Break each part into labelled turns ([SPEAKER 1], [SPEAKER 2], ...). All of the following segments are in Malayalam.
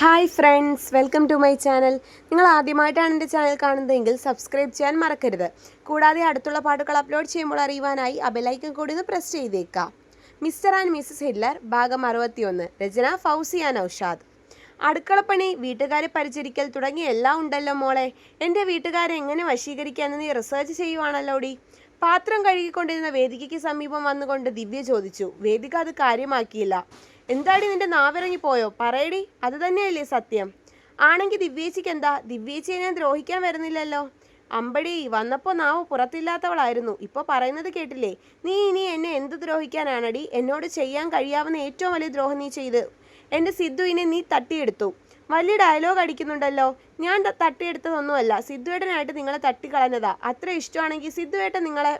[SPEAKER 1] Hi friends welcome to my channel നിങ്ങൾ ആദ്യമായിട്ടാണ് എന്റെ ചാനൽ കാണുന്നതെങ്കിൽ സബ്സ്ക്രൈബ് ചെയ്യാൻ മറക്കരുത്. കൂടാതെ അടുത്തുള്ള പാട്ടുകൾ അപ്ലോഡ് ചെയ്യുമ്പോൾ അറിയുവാനായി ആ ബെലൈക്കൺ കൂടി ഒന്ന് പ്രസ് ചെയ്തേക്കാം മിസ്റ്റർ ആൻഡ് മിസ്സസ് ഹിറ്റ്ലർ ഭാഗം അറുപത്തിയൊന്ന് രചന ഫൗസിയ നൌഷാദ്. അടുക്കളപ്പണി വീട്ടുകാരെ പരിചരിക്കൽ തുടങ്ങി എല്ലാം ഉണ്ടല്ലോ മോളെ. എന്റെ വീട്ടുകാരെ എങ്ങനെ വശീകരിക്കാമെന്ന് നീ റിസർച്ച് ചെയ്യുവാണല്ലോടി പാത്രം കഴുകിക്കൊണ്ടിരുന്ന വേദികയ്ക്ക് സമീപം വന്നുകൊണ്ട് ദിവ്യ ചോദിച്ചു വേദിക അത് കാര്യമാക്കിയില്ല. എന്താടി നിന്റെ നാവിറങ്ങി പോയോ? പറയടി അത് തന്നെയല്ലേ സത്യം. ആണെങ്കിൽ ദിവ്യേച്ചിക്ക് എന്താ? ദിവ്യേച്ചിയെ ഞാൻ ദ്രോഹിക്കാൻ വരുന്നില്ലല്ലോ? അമ്പടി വന്നപ്പോൾ നാവ് പുറത്തില്ലാത്തവളായിരുന്നു. ഇപ്പോൾ പറയുന്നത് കേട്ടില്ലേ? നീ ഇനി എന്നെ എന്ത് ദ്രോഹിക്കാനാണടി? എന്നോട് ചെയ്യാൻ കഴിയാവുന്ന ഏറ്റവും വലിയ ദ്രോഹം നീ ചെയ്ത്. എന്റെ സിദ്ധുവിനെ നീ തട്ടിയെടുത്തു. വലിയ ഡയലോഗ് അടിക്കുന്നുണ്ടല്ലോ. ഞാൻ തട്ടിയെടുത്തതൊന്നുമല്ല. സിദ്ധുവേട്ടനായിട്ട് നിങ്ങളെ തട്ടിക്കളഞ്ഞതാ. അത്ര ഇഷ്ടമാണെങ്കിൽ സിദ്ധുവേട്ടൻ നിങ്ങളെ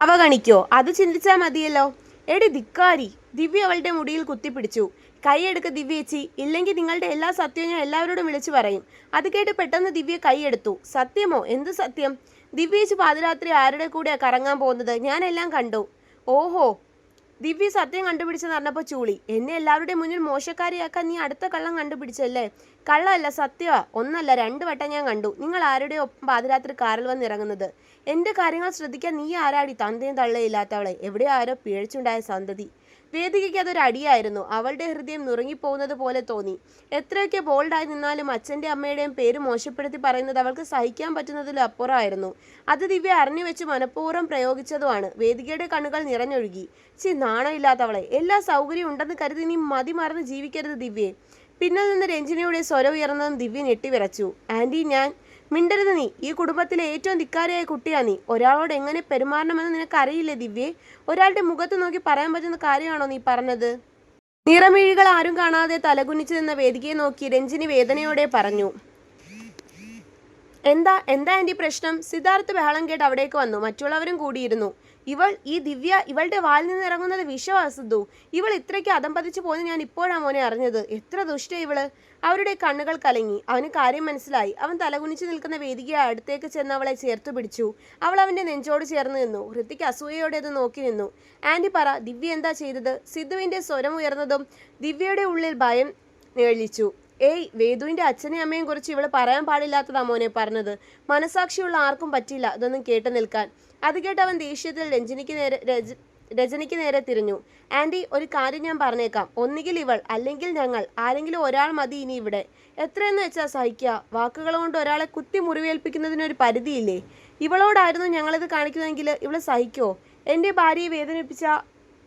[SPEAKER 1] അവഗണിക്കോ? അത് ചിന്തിച്ചാൽ മതിയല്ലോ. എടി ധിക്കാരി ദിവ്യ അവളുടെ മുടിയിൽ കുത്തിപ്പിടിച്ചു. കൈയെടുക്ക ദിവ്യേച്ചി ഇല്ലെങ്കിൽ നിങ്ങളുടെ എല്ലാ സത്യവും ഞാൻ എല്ലാവരോടും വിളിച്ചു പറയും. അത് കേട്ട് പെട്ടെന്ന് ദിവ്യ കൈയെടുത്തു സത്യമോ? എന്ത് സത്യം? ദിവ്യേച്ചി പാതിരാത്രി ആരുടെ കൂടെയാണ് കറങ്ങാൻ പോകുന്നത്? ഞാനെല്ലാം കണ്ടു. ഓഹോ ദിവ്യ സത്യം കണ്ടുപിടിച്ചെന്ന് പറഞ്ഞപ്പോൾ ചൂളി എന്നെ എല്ലാവരുടെയും മുന്നിൽ മോശക്കാരിയാക്കാൻ നീ അടുത്ത കള്ളം കണ്ടുപിടിച്ചല്ലേ? കള്ളമല്ല സത്യമാ ഒന്നല്ല രണ്ട് വട്ടം ഞാൻ കണ്ടു. നിങ്ങൾ ആരുടെ ഒപ്പം പാതിരാത്രി കാറിൽ വന്നിറങ്ങുന്നത് എന്റെ കാര്യങ്ങൾ ശ്രദ്ധിക്കാൻ നീ ആരാടി? തന്തയും തള്ളയില്ലാത്തവളെ എവിടെ ആരോ പിഴച്ചുണ്ടായ സന്തതി. വേദികയ്ക്ക് അതൊരു അടിയായിരുന്നു. അവളുടെ ഹൃദയം നുറുങ്ങിപ്പോകുന്നത് പോലെ തോന്നി. എത്രയൊക്കെ ബോൾഡായി നിന്നാലും അച്ഛന്റെ അമ്മയുടെയും പേര് മോശപ്പെടുത്തി പറയുന്നത് അവൾക്ക് സഹിക്കാൻ പറ്റുന്നതിലും അപ്പുറമായിരുന്നു. അത് ദിവ്യ അറിഞ്ഞു വെച്ച് മനഃപൂർവം പ്രയോഗിച്ചതുമാണ്. വേദികയുടെ കണ്ണുകൾ നിറഞ്ഞൊഴുകി. ചി നാണമില്ലാത്തവളെ. എല്ലാ സൗകര്യവും ഉണ്ടെന്ന് കരുതി നീ മതി മറന്ന് ജീവിക്കരുത് ദിവ്യയെ പിന്നിൽ നിന്ന് രഞ്ജിനിയുടെ സ്വരം ഉയർന്നതും ദിവ്യ ഞെട്ടിവിറച്ചു ആന്റി ഞാൻ മിണ്ടരുത് നീ. ഈ കുടുംബത്തിലെ ഏറ്റവും ധിക്കാരിയായ കുട്ടിയാ നീ. ഒരാളോട് എങ്ങനെ പെരുമാറണമെന്ന് നിനക്കറിയില്ലേ ദിവ്യേ? ഒരാളുടെ മുഖത്ത് നോക്കി പറയാൻ പറ്റുന്ന കാര്യമാണോ നീ പറഞ്ഞത്? നിറമിഴികൾ ആരും കാണാതെ തലകുനിച്ചു നിന്ന വേദികയെ നോക്കി രഞ്ജിനി വേദനയോടെ പറഞ്ഞു. എന്താ എന്താ എന്റെ പ്രശ്നം? സിദ്ധാർത്ഥ് ബഹളം കേട്ട് അവിടേക്ക് വന്നു. മറ്റുള്ളവരും കൂടിയിരുന്നു. ഇവൾ ഈ ദിവ്യ ഇവളുടെ വാലിൽ നിന്ന് ഇറങ്ങുന്നത് വിഷവാസുദ്ധു ഇവൾ ഇത്രയ്ക്ക് അതമ്പതിച്ചു പോയെന്ന് ഞാൻ ഇപ്പോഴാണ് മോനെ അറിഞ്ഞത്. എത്ര ദുഷ്ട ഇവൾ. അവരുടെ കണ്ണുകൾ കലങ്ങി. അവന് കാര്യം മനസ്സിലായി. അവൻ തലകുനിച്ചു നിൽക്കുന്ന വേദികയെ അടുത്തേക്ക് ചെന്ന് അവളെ ചേർത്ത് പിടിച്ചു. അവൾ അവന്റെ നെഞ്ചോട് ചേർന്ന് നിന്നു. ഹൃത്തിക്ക് അസൂയയോടെ അത് നോക്കി നിന്നു. ആന്റി പറ ദിവ്യ എന്താ ചെയ്തത്? സിദ്ധുവിന്റെ സ്വരം ഉയർന്നതും ദിവ്യയുടെ ഉള്ളിൽ ഭയം നിഴലിച്ചു ഏയ് വേദുവിന്റെ അച്ഛനെയും അമ്മയും കുറിച്ച് ഇവൾ പറയാൻ പാടില്ലാത്തതാ മോനെ പറഞ്ഞത്. മനസാക്ഷിയുള്ള ആർക്കും പറ്റില്ല ഇതൊന്നും കേട്ടു നിൽക്കാൻ. അത് കേട്ട് അവൻ ദേഷ്യത്തിൽ രഞ്ജനിക്ക് നേരെ രജ- രജനിക്ക് നേരെ തിരിഞ്ഞു. ആന്റി ഒരു കാര്യം ഞാൻ പറഞ്ഞേക്കാം. ഒന്നുകിൽ ഇവൾ അല്ലെങ്കിൽ ഞങ്ങൾ ആരെങ്കിലും ഒരാൾ മതി ഇനി ഇവിടെ. എത്രയെന്ന് വെച്ചാൽ സഹിക്കുക വാക്കുകൾ കൊണ്ട് ഒരാളെ കുത്തി മുറിവേൽപ്പിക്കുന്നതിനൊരു പരിധിയില്ലേ? ഇവളോടായിരുന്നു ഞങ്ങളിത് കാണിക്കുന്നതെങ്കിൽ ഇവളെ സഹിക്കോ? എന്റെ ഭാര്യയെ വേദനിപ്പിച്ച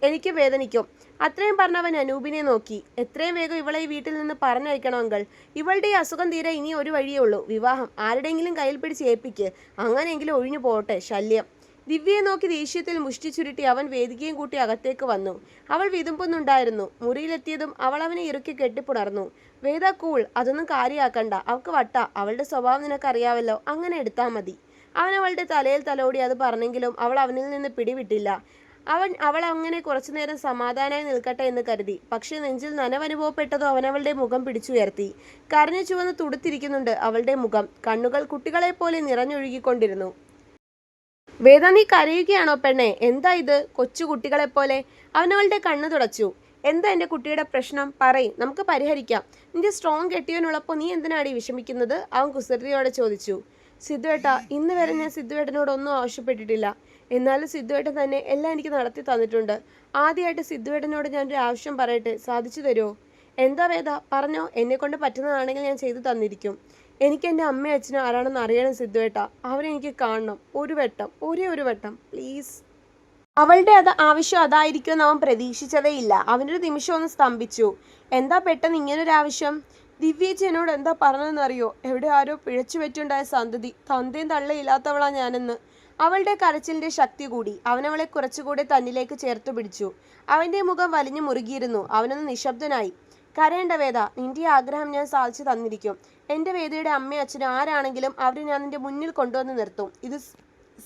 [SPEAKER 1] എനിക്ക് വേദനിക്കും. അത്രയും പറഞ്ഞവൻ അനൂപിനെ നോക്കി. എത്രയും വേഗം ഇവളെ ഈ വീട്ടിൽ നിന്ന് പറഞ്ഞയക്കണമെങ്കിൽ ഇവളുടെ ഈ അസുഖം തീരെ ഇനി ഒരു വഴിയേ ഉള്ളൂ. വിവാഹം ആരുടെയെങ്കിലും കയ്യിൽ പിടിച്ച് ഏൽപ്പിക്ക്. അങ്ങനെയെങ്കിലും ഒഴിഞ്ഞു പോകട്ടെ ശല്യം. ദിവ്യയെ നോക്കി ദേഷ്യത്തിൽ മുഷ്ടി ചുരുട്ടി അവൻ വേദികയും കൂട്ടി അകത്തേക്ക് വന്നു. അവൾ വിതുമ്പുന്നുണ്ടായിരുന്നു. മുറിയിലെത്തിയതും അവൾ അവനെ ഇറുക്കി കെട്ടിപ്പുണർന്നു. വേദ കൂൾ അതൊന്നും കാര്യമാക്കണ്ട അവൾക്ക് വട്ട. അവളുടെ സ്വഭാവം നിനക്കറിയാവല്ലോ. അങ്ങനെ എടുത്താൽ മതി. അവൻ അവളുടെ തലയിൽ തലോടി അത് പറഞ്ഞെങ്കിലും അവൾ അവനിൽ നിന്ന് പിടിവിട്ടില്ല. അവൻ അവൾ അങ്ങനെ കുറച്ചു നേരം സമാധാനമായി നിൽക്കട്ടെ എന്ന് കരുതി. പക്ഷെ നെഞ്ചിൽ നനവനുഭവപ്പെട്ടതോ അവനവളുടെ മുഖം പിടിച്ചുയർത്തി. കരഞ്ഞു ചുവന്ന് തുടുത്തിരിക്കുന്നുണ്ട് അവളുടെ മുഖം. കണ്ണുകൾ കുട്ടികളെ പോലെ നിറഞ്ഞൊഴുകിക്കൊണ്ടിരുന്നു. വേദ നീ കരയുകയാണോ പെണ്ണെ? എന്താ ഇത്? കൊച്ചു കുട്ടികളെ പോലെ അവൻ കണ്ണ് തുടച്ചു. എന്താ എന്റെ കുട്ടിയുടെ പ്രശ്നം? പറയും നമുക്ക് പരിഹരിക്കാം. നിന്റെ സ്ട്രോങ് കെട്ടിയവനുള്ളപ്പോൾ നീ എന്തിനാടി വിഷമിക്കുന്നത്? അവൻ കുസൃതിയോടെ ചോദിച്ചു. സിദ്ധുവേട്ട ഇന്ന് വരെ ഞാൻ സിദ്ധുവേട്ടനോട് ഒന്നും ആവശ്യപ്പെട്ടിട്ടില്ല. എന്നാലും സിദ്ധുവേട്ടൻ തന്നെ എല്ലാം എനിക്ക് നടത്തി തന്നിട്ടുണ്ട്. ആദ്യമായിട്ട് സിദ്ധുവേട്ടനോട് ഞാൻ ഒരു ആവശ്യം പറയട്ടെ സാധിച്ചു തരുമോ? എന്താ വേദ പറഞ്ഞോ എന്നെ കൊണ്ട് പറ്റുന്നതാണെങ്കിൽ ഞാൻ ചെയ്തു തന്നിരിക്കും. എനിക്ക് എന്റെ അമ്മയും അച്ഛനും ആരാണെന്ന് അറിയണം സിദ്ധുവേട്ട. അവരെനിക്ക് കാണണം. ഒരു വട്ടം ഒരേ ഒരു വട്ടം പ്ലീസ്. അവളുടെ അത് ആവശ്യം അതായിരിക്കുമെന്ന് അവൻ പ്രതീക്ഷിച്ചതേ ഇല്ല അവനൊരു നിമിഷം ഒന്ന് സ്തംഭിച്ചു. എന്താ പെട്ടെന്ന് ഇങ്ങനൊരു ആവശ്യം? ദിവ്യേച്ചി എന്നോട് എന്താ പറഞ്ഞതെന്നറിയോ? എവിടെ ആരോ പിഴച്ചു പറ്റുണ്ടായ സന്തതി. തന്തയും തള്ളയില്ലാത്തവളാ ഞാനെന്ന്. അവളുടെ കരച്ചിലിന്റെ ശക്തി കൂടി അവനവളെ കുറച്ചുകൂടെ തന്നിലേക്ക് ചേർത്തു പിടിച്ചു. അവന്റെ മുഖം വലിഞ്ഞു മുറുകിയിരുന്നു. അവനൊന്ന് നിശബ്ദനായി. കരയേണ്ട വേദ നിന്റെ ആഗ്രഹം ഞാൻ സാധിച്ചു തന്നിരിക്കും. എന്റെ വേദയുടെ അമ്മയും അച്ഛനും ആരാണെങ്കിലും അവരെ ഞാൻ നിന്റെ മുന്നിൽ കൊണ്ടുവന്ന് നിർത്തും. ഇത്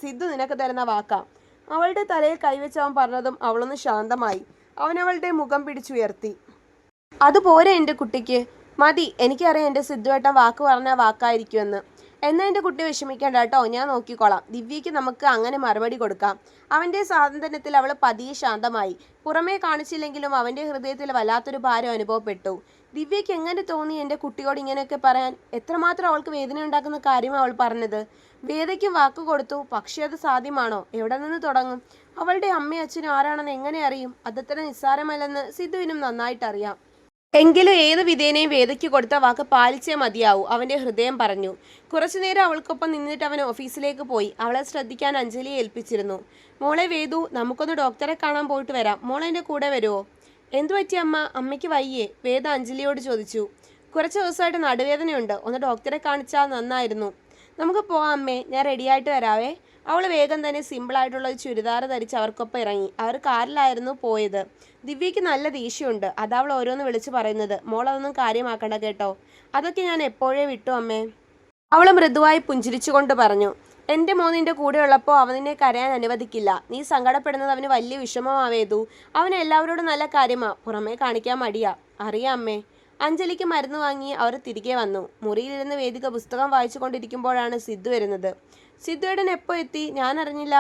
[SPEAKER 1] സിദ്ധു നിനക്ക് തരുന്ന വാക്കാം. അവളുടെ തലയിൽ കൈവച്ച് അവൻ പറഞ്ഞതും അവളൊന്ന് ശാന്തമായി. അവനവളുടെ മുഖം പിടിച്ചുയർത്തി. അതുപോലെ എന്റെ കുട്ടിക്ക്. മതി എനിക്കറിയാം എന്റെ സിദ്ധുവേട്ടൻ വാക്ക് പറഞ്ഞ വാക്കായിരിക്കുമെന്ന്. എന്നാൽ എന്റെ കുട്ടി വിഷമിക്കേണ്ട കേട്ടോ. ഞാൻ നോക്കിക്കോളാം. ദിവ്യയ്ക്ക് നമുക്ക് അങ്ങനെ മറുപടി കൊടുക്കാം. അവന്റെ സ്വാതന്ത്ര്യത്തിൽ അവൾ പതിയെ ശാന്തമായി. പുറമേ കാണിച്ചില്ലെങ്കിലും അവന്റെ ഹൃദയത്തിൽ വല്ലാത്തൊരു ഭാരം അനുഭവപ്പെട്ടു. ദിവ്യയ്ക്ക് എങ്ങനെ തോന്നി എന്റെ കുട്ടിയോട് ഇങ്ങനെയൊക്കെ പറയാൻ? എത്രമാത്രം അവൾക്ക് വേദന ഉണ്ടാക്കുന്ന കാര്യമാണ് അവൾ പറഞ്ഞത്. വേദയ്ക്കും വാക്ക് കൊടുത്തു. പക്ഷേ അത് സാധ്യമാണോ? എവിടെ നിന്ന് തുടങ്ങും? അവളുടെ അമ്മയും അച്ഛനും ആരാണെന്ന് എങ്ങനെ അറിയും? അതത്ര നിസ്സാരമല്ലെന്ന് സിദ്ധുവിനും നന്നായിട്ട് അറിയാം എങ്കിലും ഏത് വിധേനയും വേദയ്ക്ക് കൊടുത്ത വാക്ക് പാലിച്ചേ മതിയാവൂ അവന്റെ ഹൃദയം പറഞ്ഞു. കുറച്ചുനേരം അവൾക്കൊപ്പം നിന്നിട്ട് അവൻ ഓഫീസിലേക്ക് പോയി. അവളെ ശ്രദ്ധിക്കാൻ അഞ്ജലിയെ ഏൽപ്പിച്ചിരുന്നു. മോളെ വേദു നമുക്കൊന്ന് ഡോക്ടറെ കാണാൻ പോയിട്ട് വരാം. മോളെ എന്റെ കൂടെ വരുമോ എന്തു പറ്റി അമ്മ? അമ്മയ്ക്ക് വയ്യേ വേദ അഞ്ജലിയോട് ചോദിച്ചു. കുറച്ച് ദിവസമായിട്ട് നടുവേദനയുണ്ട്. ഒന്ന് ഡോക്ടറെ കാണിച്ചാൽ നന്നായിരുന്നു. നമുക്ക് പോവാം അമ്മേ. ഞാൻ റെഡിയായിട്ട് വരാവേ. അവൾ വേഗം തന്നെ സിമ്പിളായിട്ടുള്ള ഒരു ചുരിദാർ ധരിച്ച് അവർക്കൊപ്പം ഇറങ്ങി. അവർ കാറിലായിരുന്നു പോയത്. ദിവ്യയ്ക്ക് നല്ല ദേഷ്യമുണ്ട്. അതാ അവൾ ഓരോന്ന് വിളിച്ചു പറയുന്നത്. മോളതൊന്നും കാര്യമാക്കണ്ട കേട്ടോ. അതൊക്കെ ഞാൻ എപ്പോഴേ വിട്ടു അമ്മേ? അവൾ മൃദുവായി പുഞ്ചിരിച്ചുകൊണ്ട് പറഞ്ഞു. എന്റെ മോൻ നിന്റെ കൂടെ ഉള്ളപ്പോൾ അവനെ കരയാൻ അനുവദിക്കില്ല. നീ സങ്കടപ്പെടുന്നത് അവന് വലിയ വിഷമമാവേതു. അവൻ എല്ലാവരോടും നല്ല കാര്യമാ. പുറമേ കാണിക്കാൻ മടിയാ. അറിയാം അമ്മേ. അഞ്ജലിക്ക് മരുന്ന് വാങ്ങി അവർ തിരികെ വന്നു. മുറിയിലിരുന്ന് വേദിക പുസ്തകം വായിച്ചു കൊണ്ടിരിക്കുമ്പോഴാണ് സിദ്ധു വരുന്നത്. സിദ്ധുവേടൻ എപ്പോൾ എത്തി? ഞാൻ അറിഞ്ഞില്ല.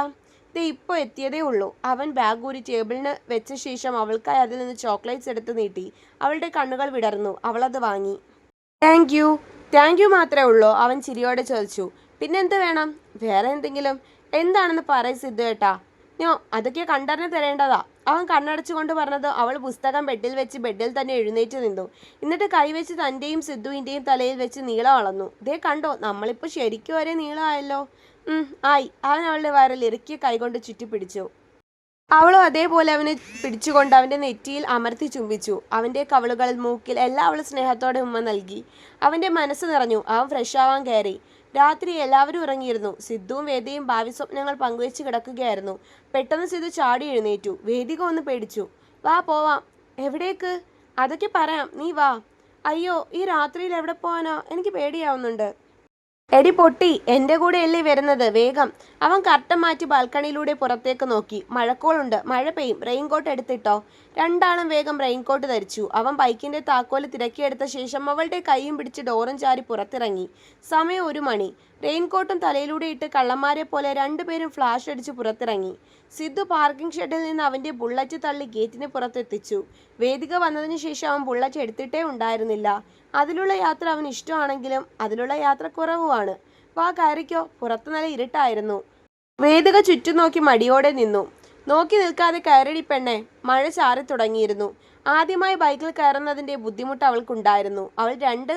[SPEAKER 1] ദേ ഇപ്പോൾ എത്തിയതേ ഉള്ളൂ. അവൻ ബാഗ് ഊരി ടേബിളിന് വെച്ച ശേഷം അവൾക്കായി അതിൽ നിന്ന് ചോക്ലേറ്റ്സ് എടുത്ത് നീട്ടി. അവളുടെ കണ്ണുകൾ വിടർന്നു. അവളത് വാങ്ങി. താങ്ക് യു താങ്ക് യു മാത്രമേ ഉള്ളൂ. അവൻ ചിരിയോടെ ചോദിച്ചു. പിന്നെന്ത് വേണം? വേറെ എന്തെങ്കിലും? എന്താണെന്ന് പറയ സിദ്ധു ഏട്ടാ അതൊക്കെ കണ്ടറിഞ്ഞ് തരേണ്ടതാ. അവൻ കണ്ണടച്ചുകൊണ്ട് പറഞ്ഞത് അവൾ പുസ്തകം ബെഡിൽ വെച്ച് ബെഡിൽ തന്നെ എഴുന്നേറ്റ് നിന്നു. എന്നിട്ട് കൈവച്ച് തന്റെയും സിദ്ധുവിന്റെയും തലയിൽ വെച്ച് നീളം അളന്നു. ദേ കണ്ടോ നമ്മളിപ്പോൾ ശരിക്കും വരെ നീളമായല്ലോ. ആയി. അവൻ അവളുടെ വയറിൽ ഇറുക്കിയ കൈകൊണ്ട് ചുറ്റിപ്പിടിച്ചു. അവളും അതേപോലെ അവനെ പിടിച്ചുകൊണ്ട് അവന്റെ നെറ്റിയിൽ അമർത്തി ചുംബിച്ചു. അവന്റെ കവളുകളിൽ മൂക്കിൽ എല്ലാം അവൾ സ്നേഹത്തോടെ ഉമ്മ നൽകി. അവന്റെ മനസ്സ് നിറഞ്ഞു. അവൻ ഫ്രഷ് ആവാൻ കയറി. രാത്രി എല്ലാവരും ഉറങ്ങിയിരുന്നു. സിദ്ധുവും വേദിയും ഭാവി സ്വപ്നങ്ങൾ പങ്കുവെച്ച് കിടക്കുകയായിരുന്നു. പെട്ടെന്ന് സിദ്ധു ചാടി എഴുന്നേറ്റു. വേദിക ഒന്ന് പേടിച്ചു. വാ പോവാം. എവിടേക്ക്? അതൊക്കെ പറയാം. നീ വാ. അയ്യോ ഈ രാത്രിയിൽ എവിടെ പോവാനോ? എനിക്ക് പേടിയാവുന്നുണ്ട്. എടി പൊട്ടി എന്റെ കൂടെ എള്ളി വരുന്നത്? വേഗം. അവൻ കർട്ടൻ മാറ്റി ബാൽക്കണിയിലൂടെ പുറത്തേക്ക് നോക്കി. മഴക്കോളുണ്ട്. മഴ പെയ്യും. റെയിൻകോട്ട് എടുത്തിട്ടോ? രണ്ടാളും വേഗം റെയിൻകോട്ട് ധരിച്ചു. അവൻ ബൈക്കിന്റെ താക്കോൽ തിരക്കിയെടുത്ത ശേഷം അവളുടെ കൈയും പിടിച്ച് ഡോറും ചാരി പുറത്തിറങ്ങി. സമയം ഒരു മണി. റെയിൻകോട്ടും തലയിലൂടെ ഇട്ട് കള്ളന്മാരെ പോലെ രണ്ടുപേരും ഫ്ലാഷ് അടിച്ച് പുറത്തിറങ്ങി. സിദ്ധു പാർക്കിംഗ് ഷെഡിൽ നിന്ന് അവന്റെ ബുള്ളറ്റ് തള്ളി ഗേറ്റിന് പുറത്തെത്തിച്ചു. വേദിക വന്നതിന് ശേഷം അവൻ ബുള്ളറ്റ് എടുത്തിട്ടേ ഉണ്ടായിരുന്നില്ല. അതിലുള്ള യാത്ര അവന് ഇഷ്ടമാണെങ്കിലും അതിലുള്ള യാത്ര കുറവുമാണ്. വാ കയറിക്കോ. പുറത്തു നല്ല ഇരുട്ടായിരുന്നു. വേദിക ചുറ്റും നോക്കി മടിയോടെ നിന്നു. നോക്കി നിൽക്കാതെ കയറടി പെണ്ണെ. മഴ ചാറി തുടങ്ങിയിരുന്നു ആദ്യമായി ബൈക്കിൽ കയറുന്നതിന്റെ ബുദ്ധിമുട്ട് അവൾക്കുണ്ടായിരുന്നു. അവൾ രണ്ട്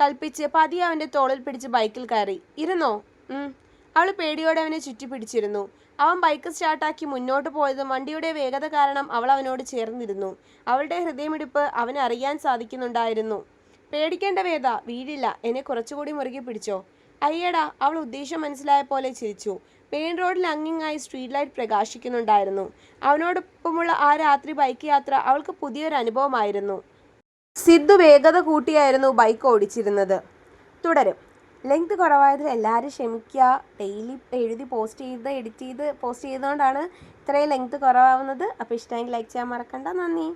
[SPEAKER 1] കൽപ്പിച്ച് പതിയെ അവന്റെ തോളിൽ പിടിച്ച് ബൈക്കിൽ കയറി. ഇരുന്നോ? അവൾ പേടിയോടെ അവനെ ചുറ്റി പിടിച്ചിരുന്നു. അവൻ ബൈക്ക് സ്റ്റാർട്ടാക്കി മുന്നോട്ട് പോയതും വണ്ടിയുടെ വേഗത കാരണം അവൾ അവനോട് ചേർന്നിരുന്നു. അവളുടെ ഹൃദയമിടിപ്പ് അവന് അറിയാൻ സാധിക്കുന്നുണ്ടായിരുന്നു. പേടിക്കേണ്ട വേദ വീഴില്ല. എന്നെ കുറച്ചുകൂടി മുറുകെ പിടിച്ചോ. അയ്യടാ അവൾ ഉദ്ദേശം മനസ്സിലായ പോലെ ചിരിച്ചു. മെയിൻ റോഡിൽ അങ്ങിങ്ങായി സ്ട്രീറ്റ് ലൈറ്റ് പ്രകാശിക്കുന്നുണ്ടായിരുന്നു. അവനോടൊപ്പമുള്ള ആ രാത്രി ബൈക്ക് യാത്ര അവൾക്ക് പുതിയൊരു അനുഭവമായിരുന്നു സിദ്ധു വേഗത കൂട്ടിയായിരുന്നു ബൈക്ക് ഓടിച്ചിരുന്നത്. തുടരും. ലെങ്ത് കുറവായതിൽ എല്ലാവരും ക്ഷമിക്കുക. ഡെയിലി എഴുതി പോസ്റ്റ് ചെയ്ത് എഡിറ്റ് ചെയ്ത് പോസ്റ്റ് ചെയ്തുകൊണ്ടാണ് ഇത്രയും ലെങ്ത് കുറവാവുന്നത്. അപ്പോൾ ഇഷ്ടമെങ്കിൽ ലൈക്ക് ചെയ്യാൻ മറക്കണ്ട. നന്ദി.